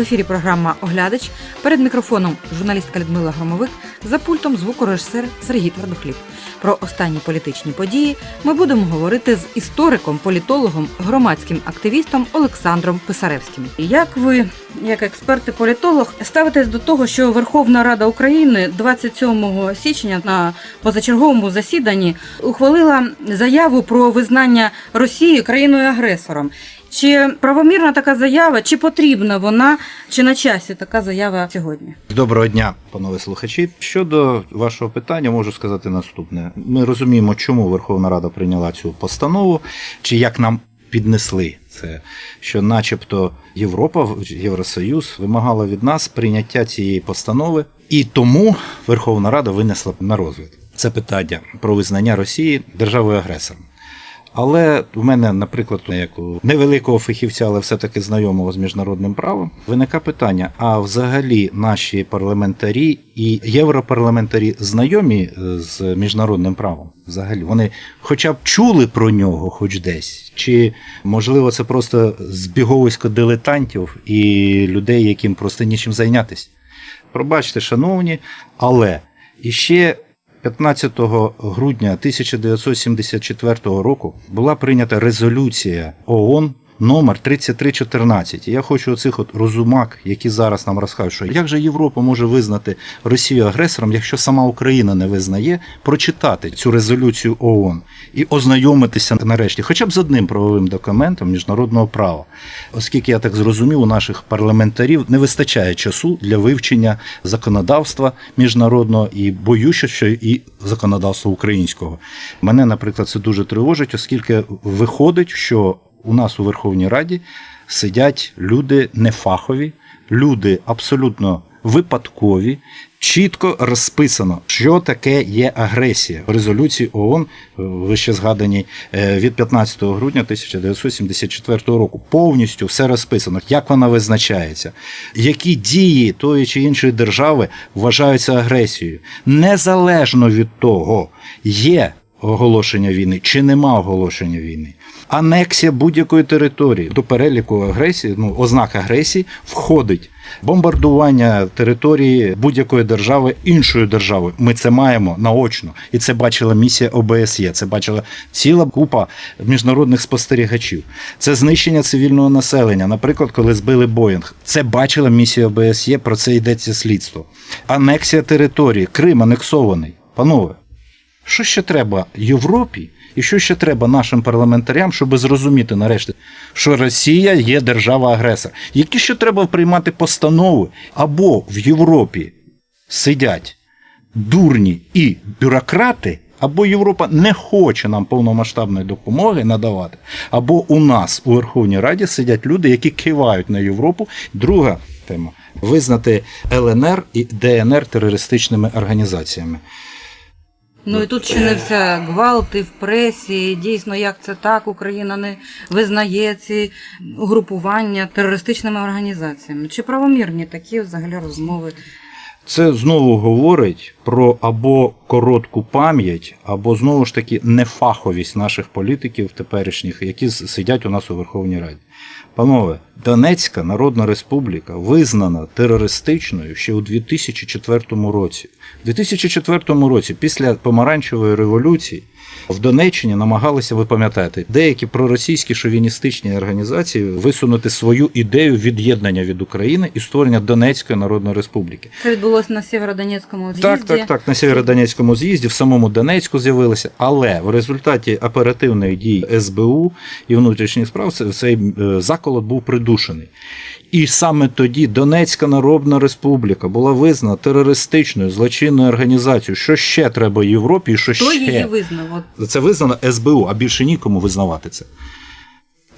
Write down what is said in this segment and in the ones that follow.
В ефірі програма Оглядач. Перед мікрофоном журналістка Людмила Громовик, за пультом звукорежисер Сергій Твердохліб. Про останні політичні події ми будемо говорити з істориком, політологом, громадським активістом Олександром Писаревським. Як ви, як експерт і політолог, ставитесь до того, що Верховна Рада України 27 січня на позачерговому засіданні ухвалила заяву про визнання Росії країною-агресором? Чи правомірна така заява, чи потрібна вона, чи на часі така заява сьогодні? Доброго дня, панове слухачі. Щодо вашого питання, можу сказати наступне: ми розуміємо, чому Верховна Рада прийняла цю постанову, чи як нам піднесли це, що, начебто, Європа, Євросоюз вимагала від нас прийняття цієї постанови, і тому Верховна Рада винесла на розгляд це питання про визнання Росії державою агресором. Але в мене, наприклад, як у невеликого фахівця, але все-таки знайомого з міжнародним правом, виникає питання: а взагалі наші парламентарі і європарламентарі знайомі е, з міжнародним правом? Взагалі, вони хоча б чули про нього, хоч десь, чи можливо це просто збіговисько дилетантів і людей, яким просто нічим зайнятися? Пробачте, шановні, але іще 15 грудня 1974 року була прийнята резолюція ООН номер 3314. І я хочу оцих от розумак, які зараз нам розкажуть, що як же Європа може визнати Росію агресором, якщо сама Україна не визнає, прочитати цю резолюцію ООН і ознайомитися нарешті, хоча б з одним правовим документом міжнародного права, оскільки я так зрозумів, у наших парламентарів не вистачає часу для вивчення законодавства міжнародного і боюся, що і законодавства українського. Мене, наприклад, це дуже тривожить, оскільки виходить, що у нас у Верховній Раді сидять люди нефахові, люди абсолютно випадкові. Чітко розписано, що таке є агресія в резолюції ООН, е, вище згаданій е, від 15 грудня 1974 року. Повністю все розписано, як вона визначається, які дії тої чи іншої держави вважаються агресією, незалежно від того, є оголошення війни чи нема оголошення війни. Анексія будь-якої території до переліку агресії, ну ознак агресії входить бомбардування території будь-якої держави іншою державою. Ми це маємо наочно, і це бачила місія ОБСЄ. Це бачила ціла купа міжнародних спостерігачів. Це знищення цивільного населення. Наприклад, коли збили Боїнг, це бачила місія ОБСЄ. Про це йдеться слідство. Анексія території, Крим анексований. Панове. Що ще треба Європі, і що ще треба нашим парламентарям, щоб зрозуміти нарешті, що Росія є держава-агресор? Які ще треба приймати постанови або в Європі сидять дурні і бюрократи, або Європа не хоче нам повномасштабної допомоги надавати, або у нас у Верховній Раді сидять люди, які кивають на Європу. Друга тема визнати ЛНР і ДНР терористичними організаціями. Ну і тут ще не все гвалти в пресі. Дійсно, як це так, Україна не визнає ці угрупування терористичними організаціями. Чи правомірні такі взагалі розмови? Це знову говорить про або коротку пам'ять, або знову ж таки нефаховість наших політиків теперішніх, які сидять у нас у Верховній Раді. Панове, Донецька Народна Республіка визнана терористичною ще у 2004 році. У 2004 році, після помаранчевої революції, в Донеччині намагалися, ви пам'ятаєте, деякі проросійські шовіністичні організації висунути свою ідею від'єднання від України і створення Донецької Народної Республіки. Це відбулося на Сєвєродонецькому з'їзді. Так, так, так. На Сєвєродонецькому з'їзді, в самому Донецьку з'явилися, але в результаті оперативної дії СБУ і внутрішніх справ цей е, заколот був придушений. І саме тоді Донецька Народна Республіка була визнана терористичною злочинною організацією. Що ще треба Європі? І що Хто ще її визнав? Це визнано СБУ, а більше нікому визнавати це.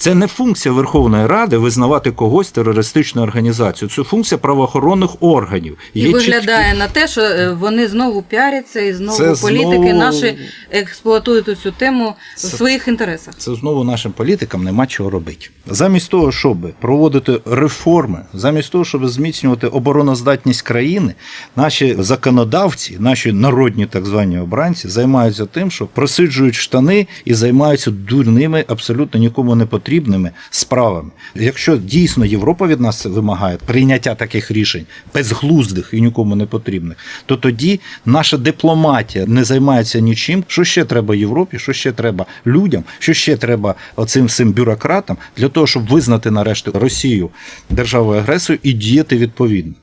Це не функція Верховної Ради визнавати когось терористичною організацією. Це функція правоохоронних органів. і Є чіткі- виглядає на те, що е, вони знову піаряться і знову Це політики знову- наші експлуатують цю тему Це- в своїх інтересах. Це знову нашим політикам нема чого робити. Замість того, щоб проводити реформи, замість того, щоб зміцнювати обороноздатність країни, наші законодавці, наші народні так звані обранці, займаються тим, що просиджують штани і займаються дурними, абсолютно нікому не потрібними непотрібними справами. Якщо дійсно Європа від нас вимагає прийняття таких рішень безглуздих і нікому не потрібних, то тоді наша дипломатія не займається нічим. Що ще треба Європі, що ще треба людям, що ще треба оцим всім бюрократам для того, щоб визнати нарешті Росію державою агресорою і діяти відповідно.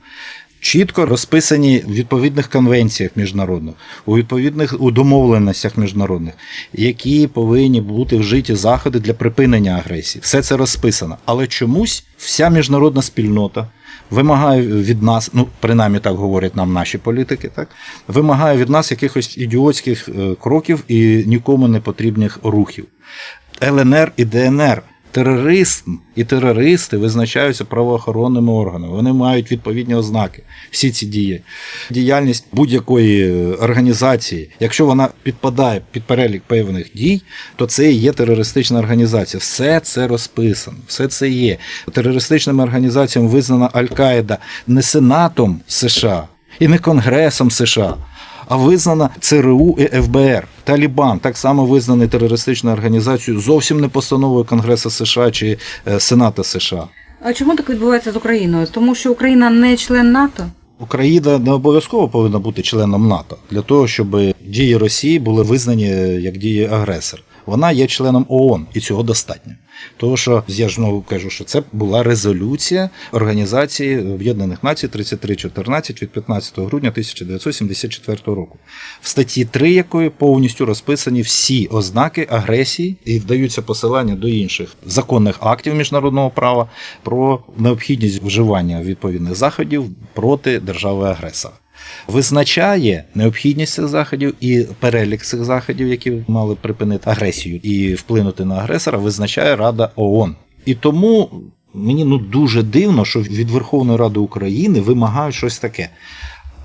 Чітко розписані в відповідних конвенціях міжнародних, у відповідних у домовленостях міжнародних, які повинні бути вжиті заходи для припинення агресії. Все це розписано. Але чомусь вся міжнародна спільнота вимагає від нас, ну принаймні так говорять нам наші політики, так вимагає від нас якихось ідіотських е, кроків і нікому не потрібних рухів. ЛНР і ДНР. Тероризм і терористи визначаються правоохоронними органами. Вони мають відповідні ознаки. Всі ці дії. Діяльність будь-якої е, організації, якщо вона підпадає під перелік певних дій, то це і є терористична організація. Все це розписано, все це є. Терористичними організаціями визнана Аль-Каїда не Сенатом США і не Конгресом США а визнана ЦРУ і ФБР. Талібан так само визнаний терористичною організацією, зовсім не постановою Конгресу США чи е, Сената США. А чому так відбувається з Україною? Тому що Україна не член НАТО? Україна не обов'язково повинна бути членом НАТО для того, щоб дії Росії були визнані як дії агресора. Вона є членом ООН, і цього достатньо. Тому що я ж знову кажу, що це була резолюція Організації Об'єднаних Націй 3314 від 15 грудня 1974 року, в статті 3 якої повністю розписані всі ознаки агресії і вдаються посилання до інших законних актів міжнародного права про необхідність вживання відповідних заходів проти держави-агресора визначає необхідність цих заходів і перелік цих заходів, які мали припинити агресію і вплинути на агресора, визначає Рада ООН. І тому мені ну дуже дивно, що від Верховної Ради України вимагають щось таке.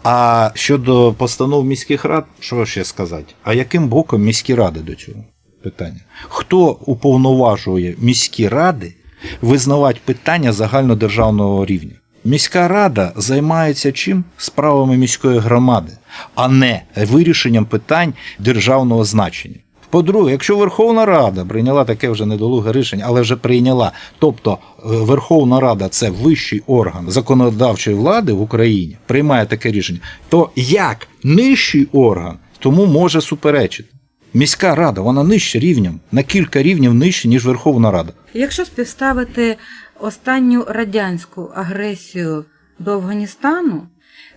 А щодо постанов міських рад, що ще сказати? А яким боком міські ради до цього питання? Хто уповноважує міські ради визнавати питання загальнодержавного рівня? Міська рада займається чим? Справами міської громади, а не вирішенням питань державного значення. По-друге, якщо Верховна Рада прийняла таке вже недолуге рішення, але вже прийняла, тобто е, Верховна Рада це вищий орган законодавчої влади в Україні, приймає таке рішення, то як нижчий орган тому може суперечити? Міська рада, вона нижче рівнем, на кілька рівнів нижче, ніж Верховна Рада. Якщо співставити останню радянську агресію до Афганістану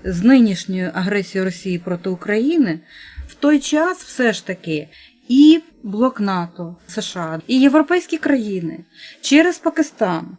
з нинішньою агресією Росії проти України, в той час все ж таки і блок НАТО, США, і європейські країни через Пакистан,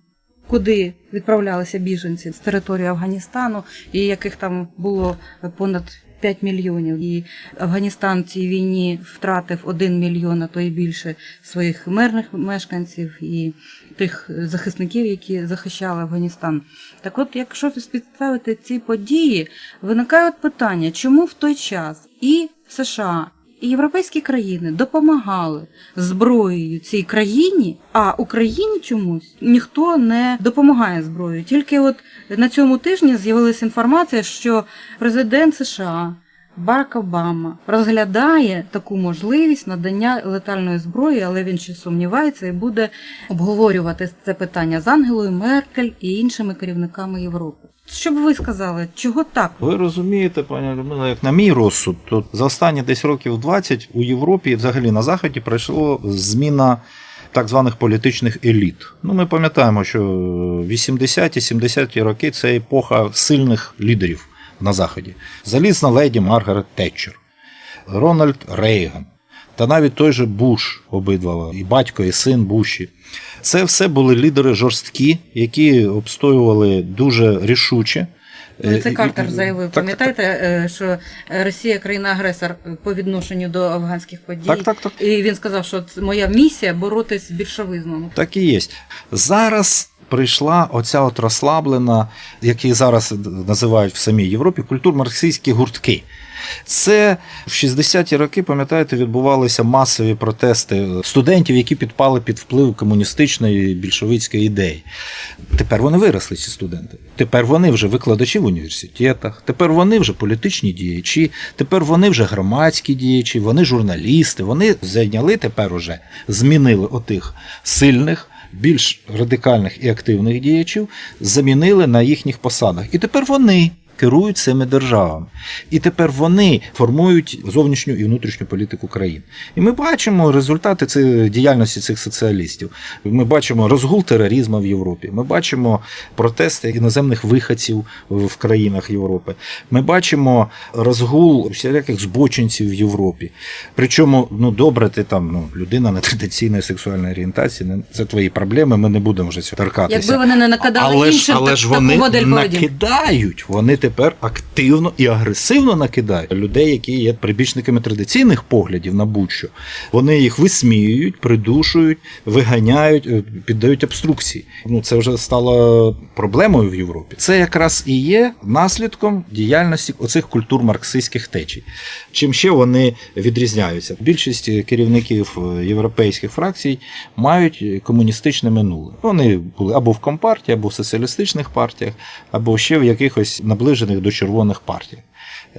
куди відправлялися біженці з території Афганістану, і яких там було понад 5 мільйонів. І Афганістан в цій війні втратив 1 мільйон, а то і більше своїх мирних мешканців і тих захисників, які захищали Афганістан. Так от, якщо підставити ці події, виникає от питання, чому в той час і США, і європейські країни допомагали зброєю цій країні, а Україні чомусь ніхто не допомагає зброєю. Тільки от на цьому тижні з'явилася інформація, що президент США Барак Обама розглядає таку можливість надання летальної зброї, але він ще сумнівається і буде обговорювати це питання з Ангелою Меркель і іншими керівниками Європи. Що б ви сказали, чого так? Ви розумієте, пані Людмила, як на мій розсуд, то за останні десь років 20 у Європі взагалі на Заході пройшло зміна так званих політичних еліт. Ну, ми пам'ятаємо, що 80-ті, 70-ті роки це епоха сильних лідерів на Заході. Залізна леді Маргарет Тетчер, Рональд Рейган. Та навіть той же Буш обидва, і батько, і син Буші. Це все були лідери жорсткі, які обстоювали дуже рішуче. Ну, Це Е, Картер заявив. Так, Пам'ятаєте, е, що Росія країна-агресор по відношенню до афганських подій? Так, так, так. І він сказав, що це моя місія боротись з більшовизмом. Так і є. Зараз прийшла оця от розслаблена, які зараз називають в самій Європі, культур-марксистські гуртки. Це в 60-ті роки, пам'ятаєте, відбувалися масові протести студентів, які підпали під вплив комуністичної більшовицької ідеї. Тепер вони виросли, ці студенти. Тепер вони вже викладачі в університетах, тепер вони вже політичні діячі, тепер вони вже громадські діячі, вони журналісти. Вони зайняли тепер уже, змінили отих сильних більш радикальних і активних діячів замінили на їхніх посадах. І тепер вони. Керують цими державами, і тепер вони формують зовнішню і внутрішню політику країн. І ми бачимо результати цієї діяльності цих соціалістів. Ми бачимо розгул тероризму в Європі. Ми бачимо протести іноземних виходців в країнах Європи. Ми бачимо розгул всіляких збочинців в Європі. Причому, ну добре, ти там ну, людина нетрадиційної сексуальної орієнтації, це твої проблеми. Ми не будемо вже цього торкатися. Якби вони не накидали але іншим але ж вони накидають. Вони тепер активно і агресивно накидають людей, які є прибічниками традиційних поглядів на будь-що. Вони їх висміюють, придушують, виганяють, е, піддають обструкції. Ну це вже стало проблемою в Європі. Це якраз і є наслідком діяльності оцих культур марксистських течій. Чим ще вони відрізняються? Більшість керівників е, європейських фракцій мають комуністичне минуле. Вони були або в компартії, або в соціалістичних партіях, або ще в якихось наближених до червоних партіях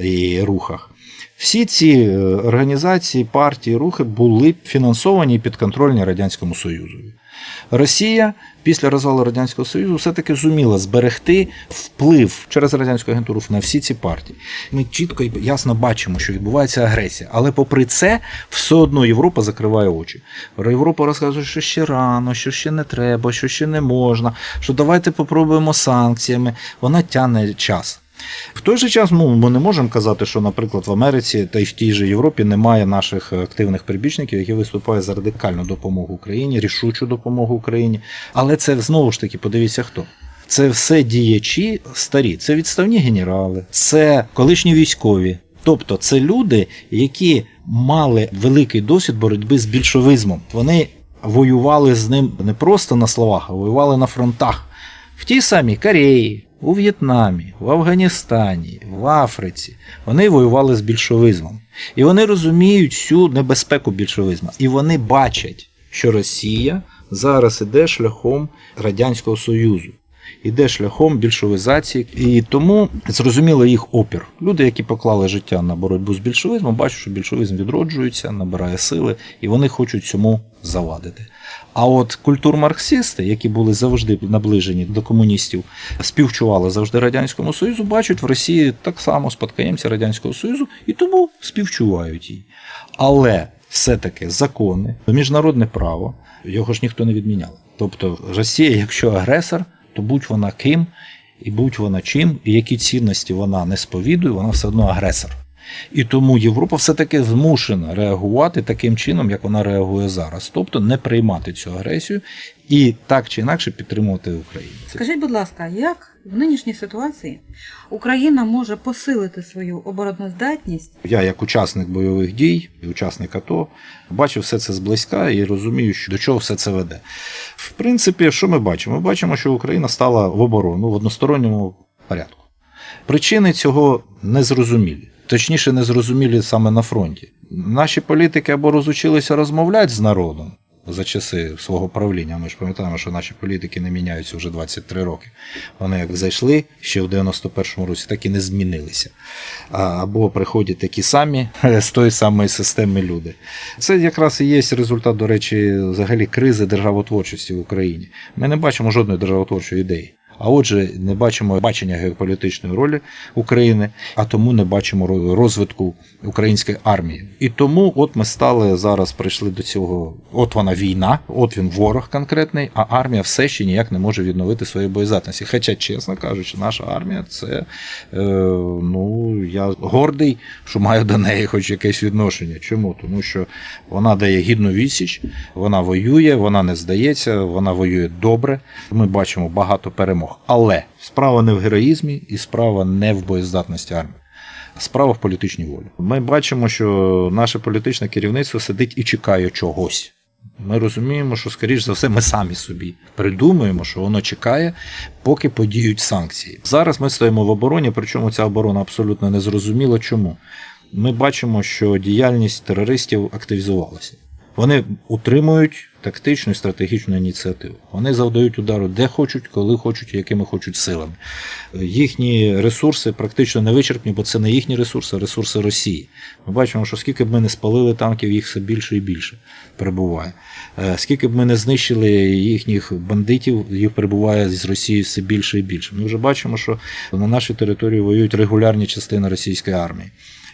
і рухах. Всі ці е, організації, партії, рухи були фінансовані і підконтрольні Радянському Союзу. Росія після розвалу Радянського Союзу все-таки зуміла зберегти вплив через радянську агентуру на всі ці партії. Ми чітко і ясно бачимо, що відбувається агресія. Але попри це, все одно Європа закриває очі. Європа розказує, що ще рано, що ще не треба, що ще не можна, що давайте попробуємо санкціями. Вона тягне час. В той же час ну, ми не можемо казати, що, наприклад, в Америці та й в тій же Європі немає наших активних прибічників, які виступають за радикальну допомогу Україні, рішучу допомогу Україні. Але це знову ж таки, подивіться хто. Це все діячі старі, це відставні генерали, це колишні військові. Тобто це люди, які мали великий досвід боротьби з більшовизмом. Вони воювали з ним не просто на словах, а воювали на фронтах. В тій самій Кореї, у В'єтнамі, в Афганістані, в Африці вони воювали з більшовизмом. І вони розуміють всю небезпеку більшовизму. І вони бачать, що Росія зараз іде шляхом Радянського Союзу. Іде шляхом більшовизації, і тому зрозуміло їх опір. Люди, які поклали життя на боротьбу з більшовизмом, бачать, що більшовизм відроджується, набирає сили, і вони хочуть цьому завадити. А от культурмарксисти, які були завжди наближені до комуністів, співчували завжди Радянському Союзу, бачать в Росії так само спадкоємця Радянського Союзу і тому співчувають їй. Але все-таки закони, міжнародне право, його ж ніхто не відміняв. Тобто Росія, якщо агресор, то будь вона ким, і будь вона чим, і які цінності вона не сповідує, вона все одно агресор. І тому Європа все-таки змушена реагувати таким чином, як вона реагує зараз, тобто не приймати цю агресію і так чи інакше підтримувати Україну. Скажіть, будь ласка, як в нинішній ситуації Україна може посилити свою обороноздатність? Я, як учасник бойових дій, і учасник АТО, бачив все це зблизька і розумію, що до чого все це веде. В принципі, що ми бачимо? Ми бачимо, що Україна стала в оборону в односторонньому порядку. Причини цього незрозумілі. Точніше, незрозумілі саме на фронті. Наші політики або розучилися розмовляти з народом за часи свого правління. Ми ж пам'ятаємо, що наші політики не міняються вже 23 роки. Вони як зайшли ще в 91-му році, так і не змінилися. Або приходять такі самі з тої самої системи люди. Це якраз і є результат, до речі, взагалі кризи державотворчості в Україні. Ми не бачимо жодної державотворчої ідеї. А отже, не бачимо бачення геополітичної ролі України, а тому не бачимо розвитку української армії. І тому, от ми стали зараз прийшли до цього. От вона війна, от він ворог конкретний, а армія все ще ніяк не може відновити свої боєздатності. Хоча, чесно кажучи, наша армія це е, ну я гордий, що маю до неї хоч якесь відношення. Чому? Тому що вона дає гідну відсіч, вона воює, вона не здається, вона воює добре. Ми бачимо багато перемог. Але справа не в героїзмі і справа не в боєздатності армії. Справа в політичній волі. Ми бачимо, що наше політичне керівництво сидить і чекає чогось. Ми розуміємо, що, скоріш за все, ми самі собі придумуємо, що воно чекає, поки подіють санкції. Зараз ми стоїмо в обороні, причому ця оборона абсолютно не зрозуміла чому. Ми бачимо, що діяльність терористів активізувалася. Вони утримують тактичну і стратегічну ініціативу. Вони завдають удару де хочуть, коли хочуть, якими хочуть силами. Їхні ресурси практично не вичерпні, бо це не їхні ресурси, а ресурси Росії. Ми бачимо, що скільки б ми не спалили танків, їх все більше і більше перебуває. Е, Скільки б ми не знищили їхніх бандитів, їх перебуває з Росії все більше і більше. Ми вже бачимо, що на нашій території воюють регулярні частини російської армії.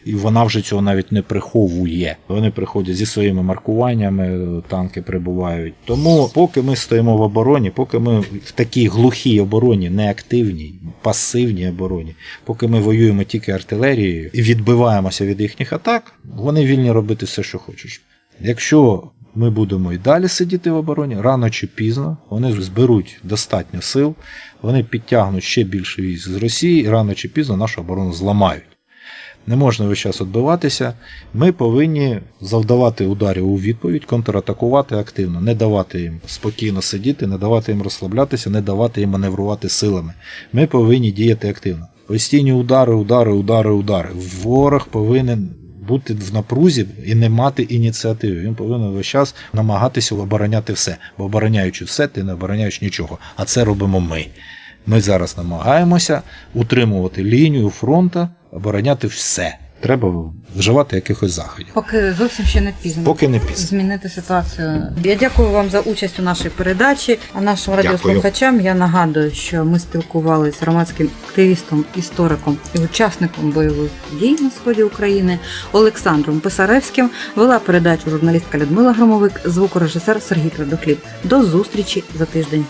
І вона вже цього навіть не приховує. Вони приходять зі своїми маркуваннями, танки прибувають. Тому, поки ми стоїмо в обороні, поки ми в такій глухій обороні, неактивній, пасивній обороні, поки ми воюємо тільки артилерією і відбиваємося від їхніх атак, вони вільні робити все, що хочуть. Якщо ми будемо і далі сидіти в обороні, рано чи пізно вони зберуть достатньо сил, вони підтягнуть ще більше військ з Росії, і рано чи пізно нашу оборону зламають. Не можна весь час відбиватися. Ми повинні завдавати ударів у відповідь, контратакувати активно, не давати їм спокійно сидіти, не давати їм розслаблятися, не давати їм маневрувати силами. Ми повинні діяти активно. Постійні удари, удари, удари, удари. Ворог повинен бути в напрузі і не мати ініціативи. Він повинен весь час намагатися обороняти все. Бо обороняючи все, ти не обороняєш нічого. А це робимо ми. Ми зараз намагаємося утримувати лінію фронту, обороняти все. Треба вживати якихось заходів. Поки зовсім ще не пізно. Поки не пізно. Змінити ситуацію. Я дякую вам за участь у нашій передачі. А нашим радіослухачам я нагадую, що ми спілкувалися з громадським активістом, істориком і учасником бойових дій на сході України Олександром Писаревським. Вела передачу журналістка Людмила Громовик, звукорежисер Сергій Твердохліб. До зустрічі за тиждень.